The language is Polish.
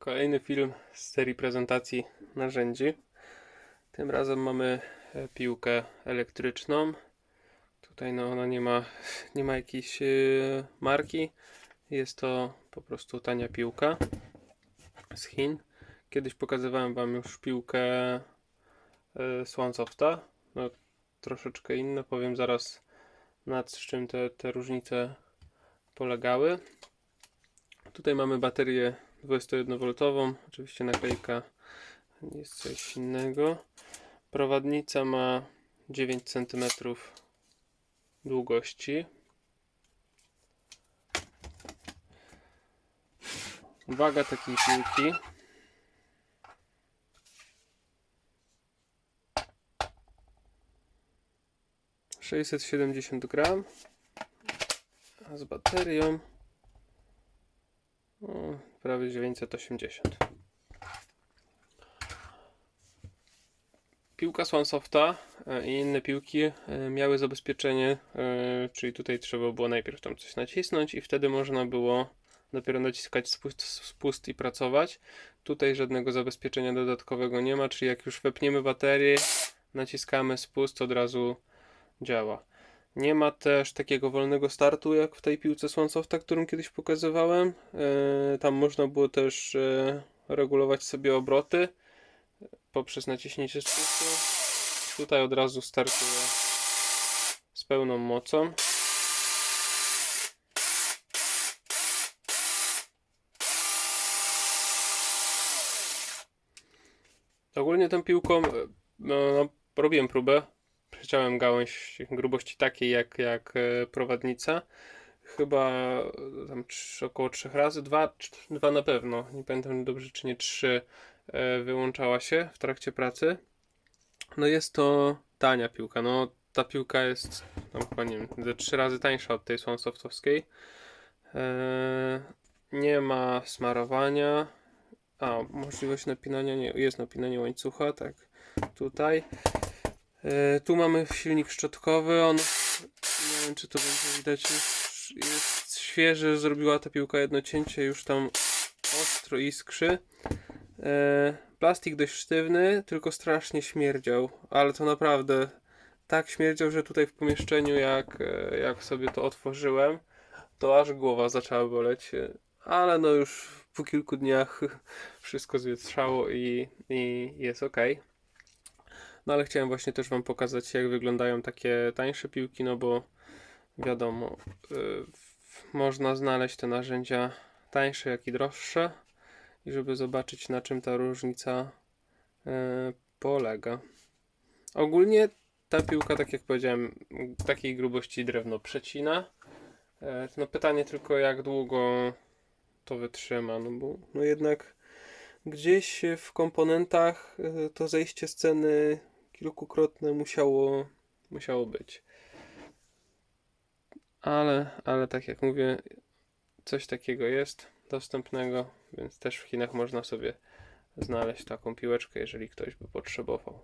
Kolejny film z serii prezentacji narzędzi. Tym razem mamy e, piłkę elektryczną. Tutaj no ona nie ma, nie ma jakiejś e, marki. Jest to po prostu tania piłka z Chin. Kiedyś pokazywałem Wam już piłkę e, Swansofta. No, troszeczkę inne. Powiem zaraz nad czym te, te różnice polegały. Tutaj mamy baterię 21V, oczywiście naklejka jest coś innego. Prowadnica ma 9 cm długości. Waga takiej piłki sześćset siedemdziesiąt gram, z baterią prawie 980. Piłka Swansofta e, i inne piłki e, miały zabezpieczenie, e, czyli tutaj trzeba było najpierw tam coś nacisnąć i wtedy można było dopiero naciskać spust, spust i pracować. Tutaj żadnego zabezpieczenia dodatkowego nie ma, czyli jak już wepniemy baterię, naciskamy spust, od razu działa. Nie ma też takiego wolnego startu jak w tej piłce Swansofta, którą kiedyś pokazywałem. E, Tam można było też e, regulować sobie obroty poprzez naciśnięcie spustu. Tutaj od razu startuje z pełną mocą. Ogólnie tą piłką e, no, robiłem próbę. Przeciąłem gałąź grubości takiej jak, jak e, prowadnica. Chyba e, tam trz- około trzech razy, dwa, dwa na pewno. Nie pamiętam dobrze czy nie trzy e, wyłączała się w trakcie pracy. No jest to tania piłka. No ta piłka jest tam chyba nie wiem, ze trzy razy tańsza od tej Swansoftowskiej. E, nie ma smarowania. A, możliwość napinania, nie, jest napinanie łańcucha, tak, tutaj. E, tu mamy silnik szczotkowy, on, nie wiem czy to będzie widać, jest świeży, zrobiła ta piłka jedno cięcie, już tam ostro iskrzy. E, plastik dość sztywny, tylko strasznie śmierdział, ale to naprawdę tak śmierdział, że tutaj w pomieszczeniu jak, e, jak sobie to otworzyłem, to aż głowa zaczęła boleć, ale no już po kilku dniach wszystko zwietrzało i, i jest ok. No ale chciałem właśnie też Wam pokazać, jak wyglądają takie tańsze piłki, no bo wiadomo, y, w- można znaleźć te narzędzia tańsze, jak i droższe i żeby zobaczyć, na czym ta różnica y, polega. Ogólnie ta piłka, tak jak powiedziałem, takiej grubości drewno przecina. E, No pytanie tylko, jak długo to wytrzyma, no bo no jednak gdzieś w komponentach y, to zejście z ceny kilkukrotne musiało, musiało być. Ale, ale tak jak mówię, coś takiego jest dostępnego, więc też w Chinach można sobie znaleźć taką piłeczkę, jeżeli ktoś by potrzebował.